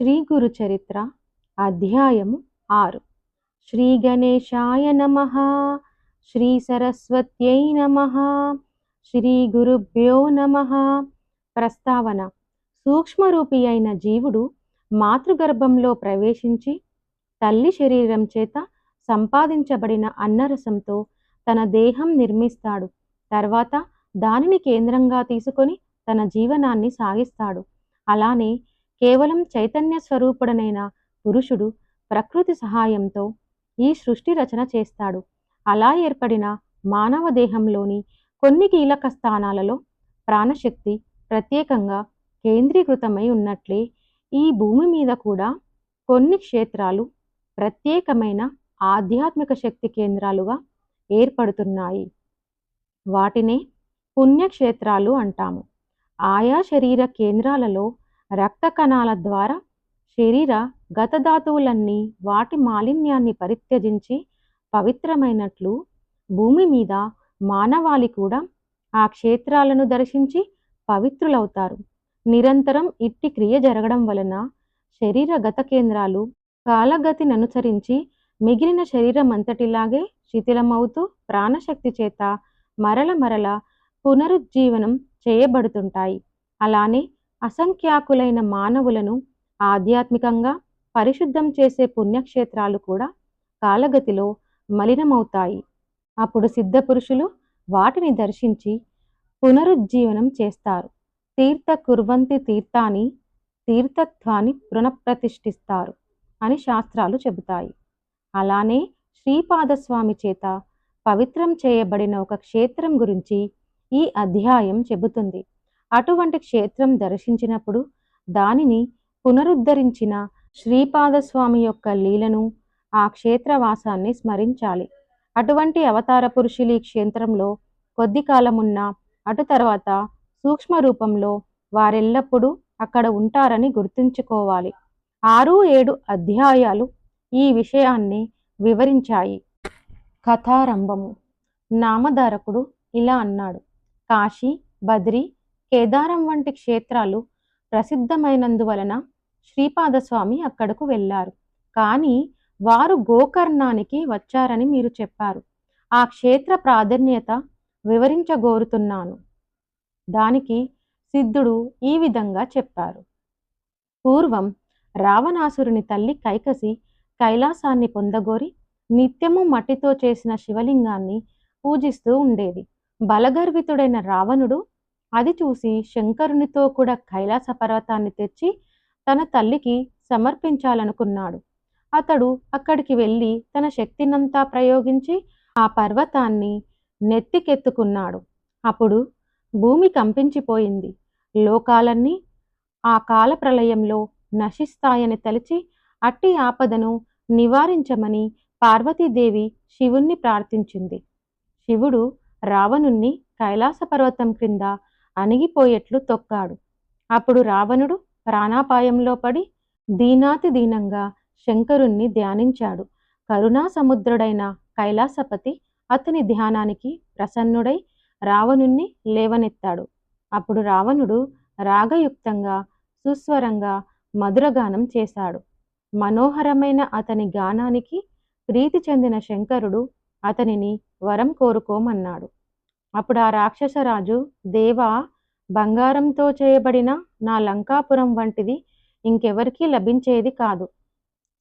శ్రీ గురు చరిత్ర అధ్యాయము ఆరు. శ్రీ గణేశాయ నమ. శ్రీ సరస్వత్యై నమ. శ్రీ గురుభ్యో నమ. ప్రస్తావన. సూక్ష్మరూపి అయిన జీవుడు మాతృగర్భంలో ప్రవేశించి తల్లి శరీరం చేత సంపాదించబడిన అన్నరసంతో తన దేహం నిర్మిస్తాడు. తర్వాత దానిని కేంద్రంగా తీసుకొని తన జీవనాన్ని సాగిస్తాడు. అలానే కేవలం చైతన్య స్వరూపుడనైన పురుషుడు ప్రకృతి సహాయంతో ఈ సృష్టి రచన చేస్తాడు. అలా ఏర్పడిన మానవ దేహంలోని కొన్ని కీలక స్థానాలలో ప్రాణశక్తి ప్రత్యేకంగా కేంద్రీకృతమై ఉన్నట్లే ఈ భూమి మీద కూడా కొన్ని క్షేత్రాలు ప్రత్యేకమైన ఆధ్యాత్మిక శక్తి కేంద్రాలుగా ఏర్పడుతున్నాయి. వాటినే పుణ్యక్షేత్రాలు అంటాము. ఆయా శరీర కేంద్రాలలో రక్త కణాల ద్వారా శరీర గతధాతువులన్నీ వాటి మాలిన్యాన్ని పరిత్యజించి పవిత్రమైనట్లు భూమి మీద మానవాళి కూడా ఆ క్షేత్రాలను దర్శించి పవిత్రులవుతారు. నిరంతరం ఇట్టి క్రియ జరగడం వలన శరీర గత కేంద్రాలు కాలగతిని అనుసరించి మిగిలిన శరీరం అంతటిలాగే శిథిలమవుతూ ప్రాణశక్తి చేత మరల మరల పునరుజ్జీవనం చేయబడుతుంటాయి. అలానే అసంఖ్యాకులైన మానవులను ఆధ్యాత్మికంగా పరిశుద్ధం చేసే పుణ్యక్షేత్రాలు కూడా కాలగతిలో మలినమవుతాయి. అప్పుడు సిద్ధపురుషులు వాటిని దర్శించి పునరుజ్జీవనం చేస్తారు. తీర్థ కుర్వంతి తీర్థాన్ని తీర్థత్వాన్ని పునఃప్రతిష్ఠిస్తారు అని శాస్త్రాలు చెబుతాయి. అలానే శ్రీపాదస్వామి చేత పవిత్రం చేయబడిన ఒక క్షేత్రం గురించి ఈ అధ్యాయం చెబుతుంది. అటువంటి క్షేత్రం దర్శించినప్పుడు దానిని పునరుద్ధరించిన శ్రీపాదస్వామి యొక్క లీలను ఆ క్షేత్రవాసాన్ని స్మరించాలి. అటువంటి అవతార పురుషులు ఈ క్షేత్రంలో కొద్ది కాలమున్న అటు తర్వాత సూక్ష్మ రూపంలో వారెల్లప్పుడూ అక్కడ ఉంటారని గుర్తుంచుకోవాలి. ఆరు ఏడు అధ్యాయాలు ఈ విషయాన్ని వివరించాయి. కథారంభము. నామధారకుడు ఇలా అన్నాడు. కాశీ బద్రి కేదారం వంటి క్షేత్రాలు ప్రసిద్ధమైనందువలన శ్రీపాదస్వామి అక్కడకు వెళ్ళారు. కానీ వారు గోకర్ణానికి వచ్చారని మీరు చెప్పారు. ఆ క్షేత్ర ప్రాధాన్యత వివరించగోరుతున్నాను. దానికి సిద్ధుడు ఈ విధంగా చెప్పారు. పూర్వం రావణాసురుని తల్లి కైకసి కైలాసాన్ని పొందగోరి నిత్యము మట్టితో చేసిన శివలింగాన్ని పూజిస్తూ ఉండేది. బలగర్వితుడైన రావణుడు అది చూసి శంకరునితో కూడా కైలాస పర్వతాన్ని తెచ్చి తన తల్లికి సమర్పించాలనుకున్నాడు. అతడు అక్కడికి వెళ్ళి తన శక్తినంతా ప్రయోగించి ఆ పర్వతాన్ని నెత్తికెత్తుకున్నాడు. అప్పుడు భూమి కంపించిపోయింది. లోకాలన్నీ ఆ కాల ప్రళయంలో నశిస్తాయని తలిచి అట్టి ఆపదను నివారించమని పార్వతీదేవి శివుణ్ణి ప్రార్థించింది. శివుడు రావణుణ్ణి కైలాస పర్వతం క్రింద అణిగిపోయేట్లు తొక్కాడు. అప్పుడు రావణుడు ప్రాణాపాయంలో పడి దీనాతి దీనంగా శంకరుణ్ణి ధ్యానించాడు. కరుణా సముద్రుడైన కైలాసపతి అతని ధ్యానానికి ప్రసన్నుడై రావణుణ్ణి లేవనెత్తాడు. అప్పుడు రావణుడు రాగయుక్తంగా సుస్వరంగా మధురగానం చేశాడు. మనోహరమైన అతని గానానికి ప్రీతి చెందిన శంకరుడు అతనిని వరం కోరుకోమన్నాడు. అప్పుడు ఆ రాక్షసరాజు దేవా బంగారంతో చేయబడిన నా లంకాపురం వంటిది ఇంకెవరికీ లభించేది కాదు.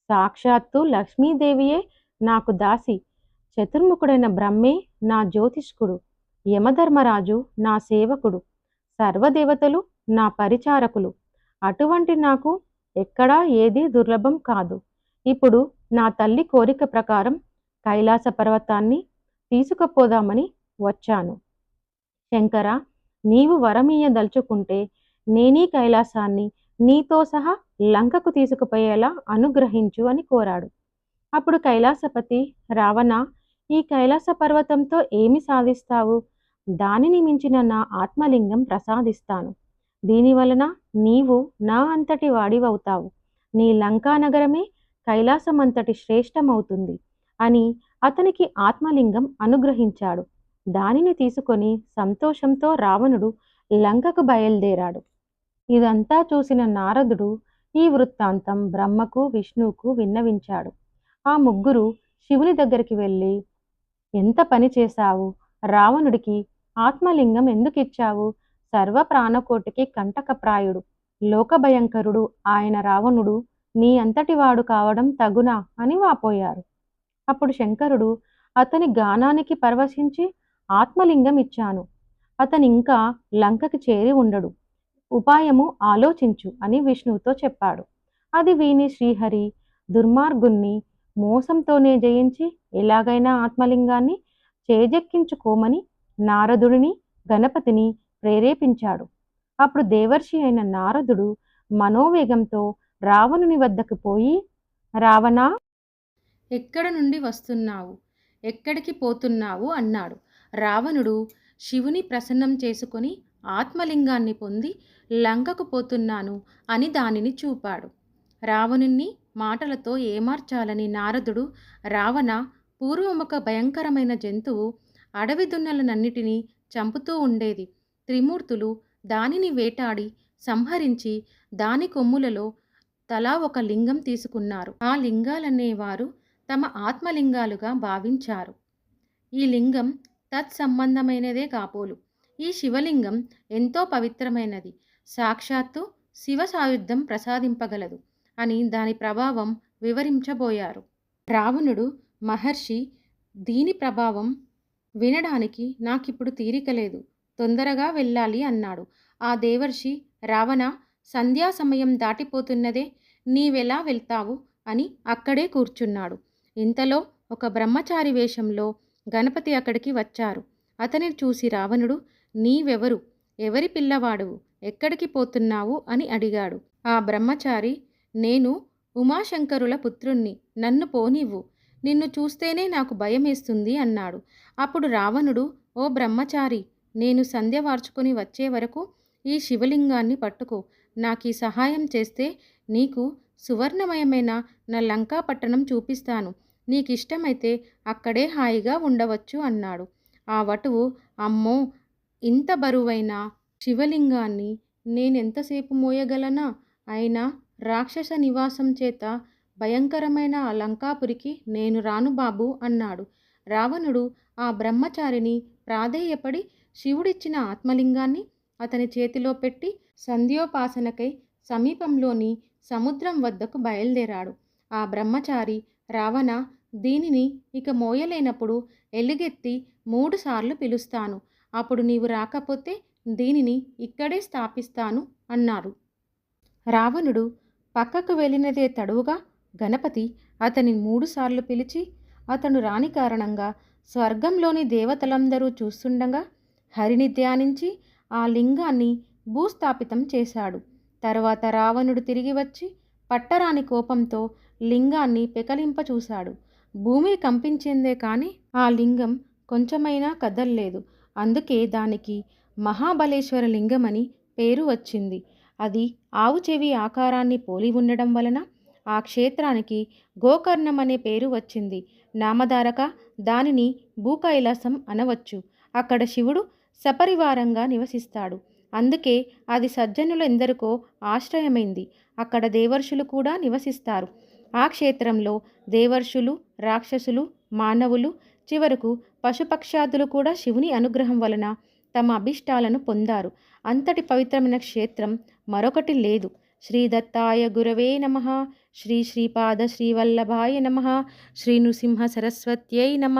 సాక్షాత్తు లక్ష్మీదేవియే నాకు దాసి చతుర్ముఖుడైన బ్రహ్మే నా జ్యోతిష్కుడు యమధర్మరాజు నా సేవకుడు సర్వదేవతలు నా పరిచారకులు. అటువంటి నాకు ఎక్కడా ఏది దుర్లభం కాదు. ఇప్పుడు నా తల్లి కోరిక ప్రకారం కైలాస పర్వతాన్ని తీసుకుపోదామని వచ్చాను. శంకర నీవు వరమీయదలుచుకుంటే నేనీ కైలాసాన్ని నీతో సహా లంకకు తీసుకుపోయేలా అనుగ్రహించు అని కోరాడు. అప్పుడు కైలాసపతి రావణ ఈ కైలాస పర్వతంతో ఏమి సాధిస్తావు? దానిని మించిన నా ఆత్మలింగం ప్రసాదిస్తాను. దీనివలన నీవు నా అంతటి వాడివవుతావు. నీ లంకా నగరమే కైలాసమంతటి శ్రేష్టమవుతుంది అని అతనికి ఆత్మలింగం అనుగ్రహించాడు. దానిని తీసుకొని సంతోషంతో రావణుడు లంకకు బయలుదేరాడు. ఇదంతా చూసిన నారదుడు ఈ వృత్తాంతం బ్రహ్మకు విష్ణువుకు విన్నవించాడు. ఆ ముగ్గురు శివుని దగ్గరికి వెళ్ళి ఎంత పని చేశావు? రావణుడికి ఆత్మలింగం ఎందుకు ఇచ్చావు సర్వ ప్రాణకోటికి కంటకప్రాయుడు లోకభయంకరుడు ఆయన రావణుడు నీ అంతటివాడు కావడం తగునా అని వాపోయారు. అప్పుడు శంకరుడు అతని గానానికి పరవశించి ఆత్మలింగం ఇచ్చాను. అతను ఇంకా లంకకి చేరి ఉండడు. ఉపాయము ఆలోచించు అని విష్ణువుతో చెప్పాడు. అది విని శ్రీహరి దుర్మార్గుణ్ణి మోసంతోనే జయించి ఎలాగైనా ఆత్మలింగాన్ని చేజెక్కించుకోమని నారదుడిని గణపతిని ప్రేరేపించాడు. అప్పుడు దేవర్షి అయిన నారదుడు మనోవేగంతో రావణుని వద్దకు పోయి రావణా! ఎక్కడ నుండి వస్తున్నావు? ఎక్కడికి పోతున్నావు? అన్నాడు. రావణుడు శివుని ప్రసన్నం చేసుకొని ఆత్మలింగాన్ని పొంది లంకకు పోతున్నాను అని దానిని చూపాడు. రావణుణ్ణి మాటలతో ఏమార్చాలని నారదుడు రావణ పూర్వమొక భయంకరమైన జంతువు అడవి దున్నలనన్నిటినీ చంపుతూ ఉండేది. త్రిమూర్తులు దానిని వేటాడి సంహరించి దాని కొమ్ములలో తలా ఒక లింగం తీసుకున్నారు. ఆ లింగాలనేవారు తమ ఆత్మలింగాలుగా భావించారు. ఈ లింగం తత్సంబంధమైనదే కాపోలు. ఈ శివలింగం ఎంతో పవిత్రమైనది. సాక్షాత్తు శివ సాయుధం ప్రసాదింపగలదు అని దాని ప్రభావం వివరించబోయారు. రావణుడు మహర్షి దీని ప్రభావం వినడానికి నాకిప్పుడు తీరిక లేదు. తొందరగా వెళ్ళాలి అన్నాడు. ఆ దేవర్షి రావణ సంధ్యా సమయం దాటిపోతున్నదే నీవెలా వెళ్తావు అని అక్కడే కూర్చున్నాడు. ఇంతలో ఒక బ్రహ్మచారి వేషంలో గణపతి అక్కడికి వచ్చారు. అతనిని చూసి రావణుడు నీవెవరు? ఎవరి పిల్లవాడువు? ఎక్కడికి పోతున్నావు? అని అడిగాడు. ఆ బ్రహ్మచారి నేను ఉమాశంకరుల పుత్రుణ్ణి. నన్ను పోనివ్వు. నిన్ను చూస్తేనే నాకు భయమేస్తుంది అన్నాడు. అప్పుడు రావణుడు ఓ బ్రహ్మచారి నేను సంధ్య వార్చుకొని వచ్చే వరకు ఈ శివలింగాన్ని పట్టుకో. నాకు ఈ సహాయం చేస్తే నీకు సువర్ణమయమైన నా లంకా పట్టణం చూపిస్తాను. నీకు ఇష్టమైతే అక్కడే హాయిగా ఉండవచ్చు అన్నాడు. ఆ వటువు అమ్మో ఇంత బరువైన శివలింగాన్ని నేనెంతసేపు మోయగలనా? అయినా రాక్షస నివాసం చేత భయంకరమైన ఆ లంకాపురికి నేను రాను బాబు అన్నాడు. రావణుడు ఆ బ్రహ్మచారిని ప్రాధేయపడి శివుడిచ్చిన ఆత్మలింగాన్ని అతని చేతిలో పెట్టి సంధ్యోపాసనకై సమీపంలోని సముద్రం వద్దకు బయలుదేరాడు. ఆ బ్రహ్మచారి రావణ దీనిని ఇక మోయలేనప్పుడు ఎలుగెత్తి మూడుసార్లు పిలుస్తాను. అప్పుడు నీవు రాకపోతే దీనిని ఇక్కడే స్థాపిస్తాను అన్నారు. రావణుడు పక్కకు వెళ్ళినదే తడువుగా గణపతి అతని మూడుసార్లు పిలిచి అతను రాని కారణంగా స్వర్గంలోని దేవతలందరూ చూస్తుండగా హరిని ధ్యానించి ఆ లింగాన్ని భూస్థాపితం చేశాడు. తర్వాత రావణుడు తిరిగి వచ్చి పట్టరాని కోపంతో లింగాన్ని పెకలింప చూశాడు. భూమి కంపించిందే కానీ ఆ లింగం కొంచెమైనా కదల్లేదు. అందుకే దానికి మహాబలేశ్వర లింగమని పేరు వచ్చింది. అది ఆవు చెవి ఆకారాన్ని పోలి ఉండడం వలన ఆ క్షేత్రానికి గోకర్ణం అనే పేరు వచ్చింది. నామధారక దానిని భూకైలాసం అనవచ్చు. అక్కడ శివుడు సపరివారంగా నివసిస్తాడు. అందుకే అది సజ్జనులెందరికో ఆశ్రయమైంది. అక్కడ దేవర్షులు కూడా నివసిస్తారు. ఆ క్షేత్రంలో దేవర్షులు రాక్షసులు మానవులు చివరకు పశుపక్షాదులు కూడా శివుని అనుగ్రహం వలన తమ అభిష్టాలను పొందారు. అంతటి పవిత్రమైన క్షేత్రం మరొకటి లేదు. శ్రీ దత్తాయ గురవే నమ. శ్రీ శ్రీపాద శ్రీవల్లభాయ నమ. శ్రీ నృసింహ సరస్వత్యై నమ.